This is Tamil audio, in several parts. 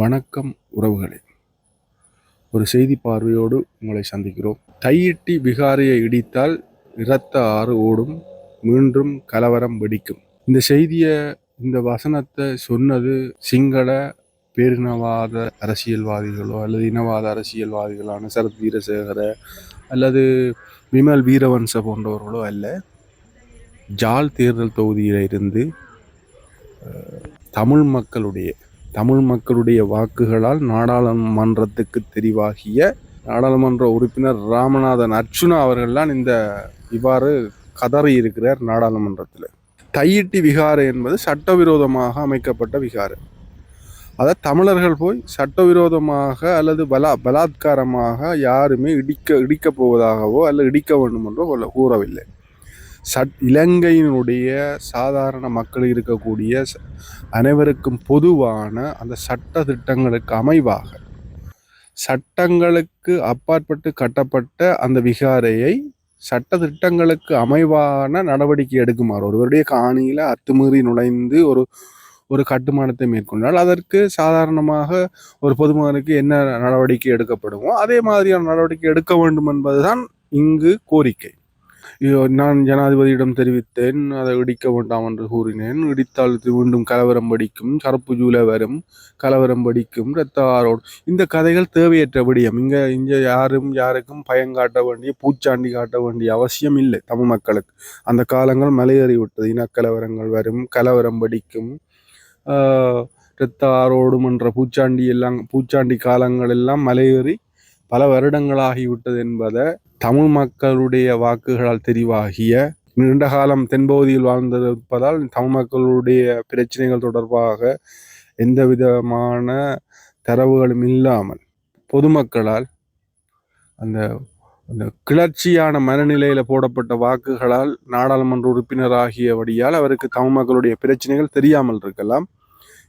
வணக்கம் உறவுகளே. ஒரு செய்தி பார்வையோடு உங்களை சந்திக்கிறோம். தையிட்டி விகாரியை இடித்தால் இரத்த ஆறு ஓடும் மீண்டும் கலவரம் வெடிக்கும். இந்த செய்தியை இந்த வசனத்தை சொன்னது சிங்கள பேரினவாத அரசியல்வாதிகளோ அல்லது இனவாத அரசியல்வாதிகளான சரத் வீரசேகர அல்லது விமல் வீரவன்ச போன்றவர்களோ அல்ல ஜால் தேர்தல் தொகுதியில் இருந்து தமிழ் மக்களுடைய தமிழ் மக்களுடைய வாக்குகளால் நாடாளுமன்றத்துக்கு தெரிவாகிய நாடாளுமன்ற உறுப்பினர் ராமநாதன் அர்ச்சுனா அவர்கள்தான் இந்த இவ்வாறு கதறி இருக்கிறார் நாடாளுமன்றத்தில். தையிட்டி விகாரை என்பது சட்டவிரோதமாக அமைக்கப்பட்ட விகாரை. அதை தமிழர்கள் போய் சட்டவிரோதமாக அல்லது பலா பலாத்காரமாக யாருமே இடிக்க இடிக்கப் போவதாகவோ அல்லது இடிக்க வேண்டும் என்றோ கூறவில்லை. சட் இலங்கையினுடைய சாதாரண மக்கள் இருக்கக்கூடிய அனைவருக்கும் பொதுவான அந்த சட்ட திட்டங்களுக்கு அமைவாக. சட்டங்களுக்கு அப்பாற்பட்டு கட்டப்பட்ட அந்த விகாரையை சட்ட திட்டங்களுக்கு அமைவான நடவடிக்கை எடுக்குமாறு. ஒருவருடைய காணியில் அத்துமீறி நுழைந்து ஒரு ஒரு கட்டுமானத்தை மேற்கொண்டால் அதற்கு சாதாரணமாக ஒரு பொதுமகனுக்கு என்ன நடவடிக்கை எடுக்கப்படுமோ அதே மாதிரியான நடவடிக்கை எடுக்க வேண்டும் என்பதுதான் இங்கு கோரிக்கை. நான் ஜனாதிபதியிடம் தெரிவித்தேன். அதை இடிக்க வேண்டாம் என்று கூறினேன். இடித்தால் இது மீண்டும் கலவரம் படிக்கும் கருப்பு ஜூலை வரும். கலவரம் படிக்கும் இரத்த ஆரோடு இந்த கதைகள் தேவையற்ற இங்கே இங்கே யாரும் யாருக்கும் பயம் காட்ட வேண்டிய பூச்சாண்டி காட்ட வேண்டிய அவசியம் இல்லை தமிழ் மக்களுக்கு. அந்த காலங்கள் மலையேறி விட்டது. இனக்கலவரங்கள் வரும். கலவரம் படிக்கும் இரத்த ஆரோடும் என்ற பூச்சாண்டி எல்லாம் பூச்சாண்டி காலங்கள் எல்லாம் மலையேறி பல வருடங்களாகிவிட்டது என்பதை தமிழ் மக்களுடைய வாக்குகளால் தெரிவாகிய நீண்ட காலம் தென்பகுதியில் வாழ்ந்திருப்பதால் தமிழ் மக்களுடைய பிரச்சனைகள் தொடர்பாக எந்த விதமான தரவுகளும் இல்லாமல் பொதுமக்களால் அந்த அந்த கிளர்ச்சியான மனநிலையில் போடப்பட்ட வாக்குகளால் நாடாளுமன்ற உறுப்பினராகியபடியால் அவருக்கு தமிழ் மக்களுடைய பிரச்சனைகள் தெரியாமல் இருக்கலாம்.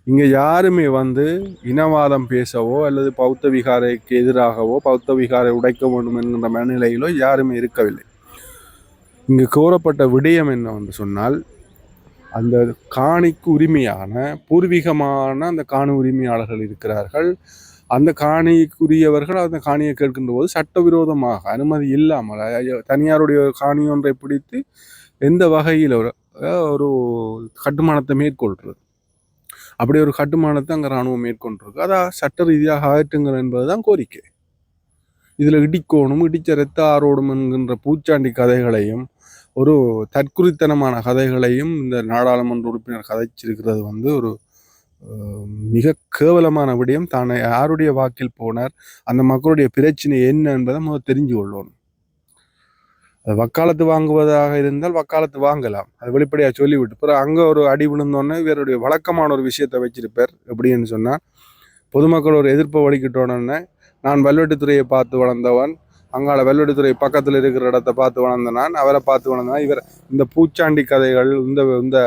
இங்கே யாருமே வந்து இனவாதம் பேசவோ அல்லது பௌத்த விகாரைக்கு எதிராகவோ பௌத்த விகாரை உடைக்க வேண்டும் என்கிற மனநிலையிலோ யாருமே இருக்கவில்லை. இங்கு கோரப்பட்ட விடயம் என்ன என்று சொன்னால் அந்த காணிக்கு உரிமையான பூர்வீகமான அந்த காணி உரிமையாளர்கள் இருக்கிறார்கள். அந்த காணிக்குரியவர்கள் அந்த காணியை கேட்கின்ற போது சட்டவிரோதமாக அனுமதி இல்லாமல் தனியாருடைய காணி ஒன்றை பிடித்து எந்த வகையில் ஒரு ஒரு கட்டுமானத்தை மேற்கொள்றது? அப்படி ஒரு கட்டுமானத்தை அங்கே இராணுவம் மேற்கொண்டிருக்கு. அதான் சட்ட ரீதியாக அகற்றுங்கள் என்பதுதான் கோரிக்கை. இதில் இடிக்கோணும் இடிச்ச ரத்த ஆரோடும் என்கின்ற பூச்சாண்டி கதைகளையும் ஒரு தற்குறித்தனமான கதைகளையும் இந்த நாடாளுமன்ற உறுப்பினர் கதைச்சிருக்கிறது வந்து ஒரு மிக கேவலமான விடயம். தானே யாருடைய வாக்கில் போனார் அந்த மக்களுடைய பிரச்சனை என்ன என்பதை முதல் தெரிஞ்சு கொள்ளணும் அது வக்காலத்து வாங்குவதாக இருந்தால் வக்காலத்து வாங்கலாம். அது வெளிப்படையாக சொல்லிவிட்டு பிறகு அங்கே ஒரு அடி விழுந்தோன்னே இவருடைய வழக்கமான ஒரு விஷயத்தை வச்சிருப்பார். எப்படின்னு சொன்னால் பொதுமக்கள் ஒரு எதிர்ப்பை வலிக்கிட்டோன்னே நான் வல்வெட்டுத்துறையை பார்த்து வளர்ந்தவன் அங்கால வெள்ளட்டுத்துறை பக்கத்தில் இருக்கிற இடத்த பார்த்து வளர்ந்த நான் அவரை பார்த்து வளர்ந்தான் இவர் இந்த பூச்சாண்டி கதைகள் இந்த இந்த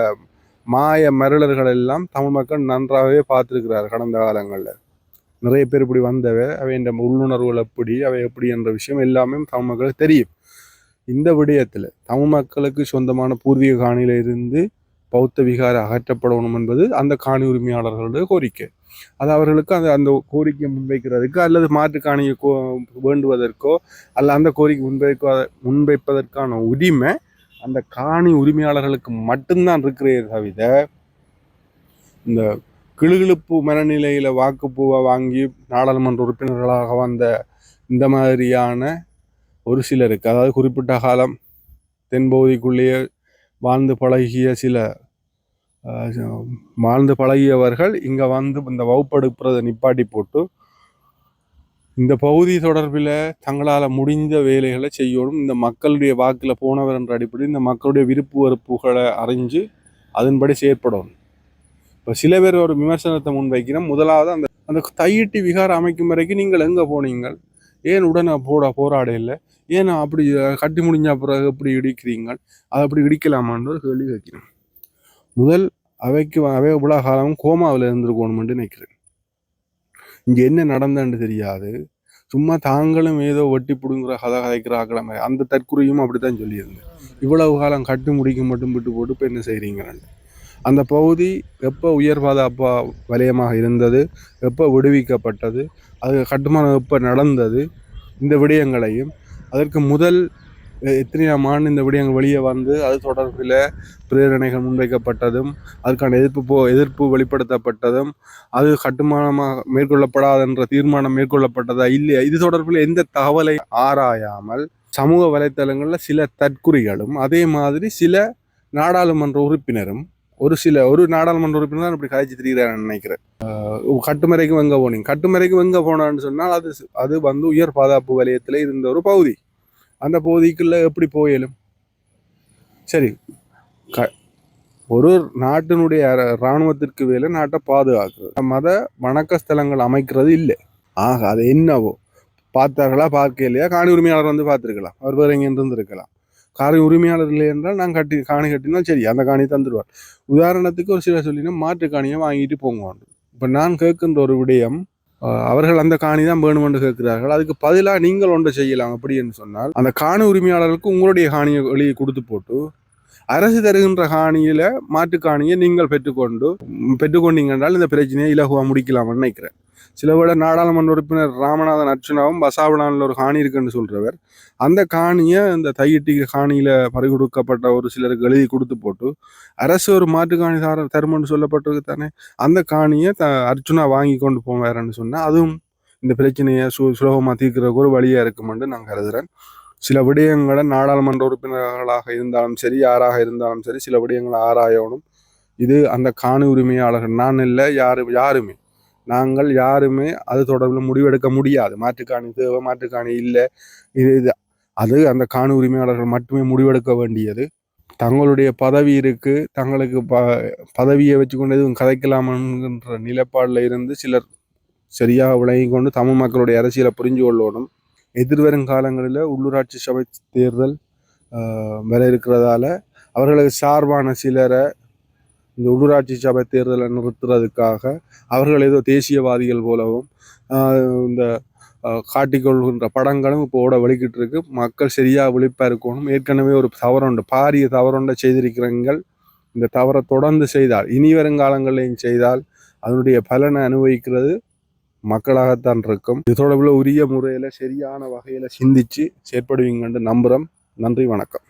மாய மருளர்கள் எல்லாம் தமிழ் மக்கள் நன்றாகவே பார்த்துருக்கிறார் கடந்த காலங்களில். நிறைய பேர் இப்படி வந்தவை அவை இந்த உள்ளுணர்வுகள் எப்படி அவை எப்படி என்ற விஷயம் எல்லாமே தமிழ் மக்களுக்கு தெரியும். இந்த விடயத்தில் தமிழ் மக்களுக்கு சொந்தமான பூர்வீக காணியிலிருந்து பௌத்த விகாரை அகற்றப்படணும் என்பது அந்த காணி உரிமையாளர்களுடைய கோரிக்கை. அது அவர்களுக்கு அந்த அந்த கோரிக்கையை முன்வைக்கிறதுக்கு அல்லது மாற்று காணியை கோ வேண்டுவதற்கோ அல்ல அந்த கோரிக்கை முன்வைக்க முன்வைப்பதற்கான உரிமை அந்த காணி உரிமையாளர்களுக்கு மட்டும்தான் இருக்கிறதே தவிர இந்த கிளுகிழுப்பு மனநிலையில் வாக்குப்பூவை வாங்கி நாடாளுமன்ற உறுப்பினர்களாக வந்த இந்த மாதிரியான ஒரு சிலருக்கு அதாவது குறிப்பிட்ட காலம் தென்பகுதிக்குள்ளேயே வாழ்ந்து பழகிய சில வாழ்ந்து பழகியவர்கள் இங்கே வந்து இந்த வகுப்படுப்புறதை நிப்பாட்டி போட்டு இந்த பகுதி தொடர்பில் தங்களால் முடிந்த வேலைகளை செய்யணும். இந்த மக்களுடைய வாக்கில் போனவர் என்ற அடிப்படையில் இந்த மக்களுடைய விருப்பு வெறுப்புகளை அறிஞ்சு அதன்படி செயற்படணும். இப்போ சில பேர் ஒரு விமர்சனத்தை முன்வைக்கிறோம் முதலாவது அந்த அந்த தையிட்டி விகாரம் அமைக்கும் வரைக்கும் நீங்கள் எங்கே போனீங்கள்? ஏன் உடனே போட போராட இல்லை? ஏன் அப்படி கட்டி முடிஞ்ச பிறகு எப்படி இடிக்கிறீங்கள்? அதை அப்படி இடிக்கலாமான்னு ஒரு கேள்வி வைக்கிறேன் முதல் அவைக்கு அவை இவ்வளோ காலமும் கோமாவில் இருந்திருக்கணும்னு நினைக்கிறேன். இங்கே என்ன நடந்தன்னு தெரியாது. சும்மா தாங்களும் ஏதோ வட்டி பிடுங்குற கதை கதைக்கிறாங்கள மாதிரி. அந்த தற்குறியும் அப்படித்தான் சொல்லியிருந்தேன். இவ்வளவு காலம் கட்டு முடிக்க மட்டும் விட்டு போட்டு இப்போ என்ன செய்கிறீங்கன்னு அந்த பகுதி எப்போ உயர் பாதுகாப்பு வலயமாக இருந்தது எப்போ விடுவிக்கப்பட்டது அது கட்டுமானம் எப்போ நடந்தது இந்த விடயங்களையும். அதற்கு முதல் எ- எத்தனையாம் ஆண்டு இந்த விடயங்கள் வெளியே வந்து அது தொடர்பில் பிரேரணைகள் முன்வைக்கப்பட்டதும் அதுக்கான எதிர்ப்பு போ எதிர்ப்பு வெளிப்படுத்தப்பட்டதும் அது கட்டுமானமாக மேற்கொள்ளப்படாது என்ற தீர்மானம் மேற்கொள்ளப்பட்டதா இல்லையா? இது தொடர்பில் எந்த தகவலை ஆராயாமல் சமூக வலைத்தளங்களில் சில தற்குறிகளும் அதே மாதிரி சில நாடாளுமன்ற உறுப்பினரும் ஒரு சில ஒரு நாடாளுமன்ற உறுப்பினர் தான் இப்படி கதைச்சு திரிகிறான்னு நினைக்கிறேன். ஆஹ் கட்டுமறைக்கு வெங்க போனீங்க? கட்டுமறைக்கு வெங்க போனான்னு சொன்னால் அது அது வந்து உயர் பாதுகாப்பு வலயத்தில் இருந்த ஒரு பகுதி. அந்த பகுதிக்குள்ள எப்படி போயலும்? சரி க ஒரு நாட்டினுடைய இராணுவத்திற்கு வேலை நாட்டை பாதுகாக்கிறது. மத வணக்க ஸ்தலங்கள் அமைக்கிறது இல்லை. ஆக அது என்னவோ? பார்த்தார்களா? பார்க்கலையா? காணி உரிமையாளர் வந்து பார்த்துருக்கலாம். அவர் வேறு எங்கே இருந்திருக்கலாம். காரை உரிமையாளர் இல்லை என்றால் நான் கட்டி காணி கட்டினால் சரி அந்த காணி தந்துடுவார். உதாரணத்துக்கு ஒரு சில சொல்லினா மாற்று காணியை வாங்கிட்டு போங்க இப்போ நான் கேட்கின்ற ஒரு விடயம் அவர்கள் அந்த காணி தான் வேணுமென்று கேட்கிறார்கள். அதுக்கு பதிலாக நீங்கள் ஒன்று செய்யலாம் அப்படின்னு சொன்னால் அந்த காணி உரிமையாளருக்கு உங்களுடைய காணியை வெளியே கொடுத்து போட்டு அரசு தருகின்ற காணியில் மாட்டு காணியை நீங்கள் பெற்றுக்கொண்டு பெற்றுக்கொண்டீங்க என்றால் இந்த பிரச்சனையை இலகுவாக முடிக்கலாம்னு நினைக்கிறேன். சில விட நாடாளுமன்ற உறுப்பினர் ராமநாதன் அர்ச்சுனாவும் பசாவடானில் ஒரு காணி இருக்குன்னு சொல்கிறவர் அந்த காணியை இந்த தையிட்டி காணியில் பறிகொடுக்கப்பட்ட ஒரு சிலருக்கு எழுதி கொடுத்து போட்டு அரசு ஒரு மாட்டு காணி தர தருமன்னு சொல்லப்பட்டிருக்கு தானே அந்த காணியை த அர்ச்சுனா வாங்கி கொண்டு போவாருன்னு சொன்னால் அதுவும் இந்த பிரச்சனையை சு சுலபமாக தீர்க்கிறதுக்கு ஒரு வழியாக இருக்குமென்று நான் கருதுகிறேன் சில விடயங்களை நாடாளுமன்ற உறுப்பினர்களாக இருந்தாலும் சரி யாராக இருந்தாலும் சரி சில விடயங்களை ஆராயணும். இது அந்த காணி உரிமையாளர்கள். நான் இல்லை யாரு யாருமே. நாங்கள் யாருமே அது தொடர்பில் முடிவெடுக்க முடியாது. மாற்றுக்காணி தேவை மாற்றுக்காணி இல்லை. இது இது அது அந்த காணி உரிமையாளர்கள் மட்டுமே முடிவெடுக்க வேண்டியது. தங்களுடைய பதவி இருக்கு. தங்களுக்கு ப பதவியை வச்சுக்கொண்டு எதுவும் கதைக்கலாமன்ற என்கின்ற நிலைப்பாடில் இருந்து சிலர் சரியாக விளங்கி கொண்டு தமிழ் மக்களுடைய அரசியலை புரிஞ்சு கொள்ளணும். எதிர்வரும் காலங்களில் உள்ளூராட்சி சபை தேர்தல் வர இருக்கிறதால அவர்களுக்கு சார்பான சிலரை இந்த உள்ளூராட்சி சபை தேர்தலை நிறுத்துறதுக்காக அவர்கள் ஏதோ தேசியவாதிகள் போலவும் இந்த காட்டிக்கொள்கின்ற படங்களும் இப்போ ஓட வெளிக்கிட்டு இருக்கு. மக்கள் சரியாக விழிப்பாக இருக்கணும். ஏற்கனவே ஒரு தவறுண்டு பாரிய தவறுண்ட செய்திருக்கிறீங்கள் இந்த தவறை தொடர்ந்து செய்தால் இனி வருங்காலங்களையும் செய்தால் அதனுடைய பலனை அனுபவிக்கிறது மக்களாகத்தான் இருக்கும். இது தொடர்பில் உரிய முறையில் சரியான வகையில் சிந்தித்து செயற்படுவீங்கன்னு நம்புகிறோம் நன்றி வணக்கம்.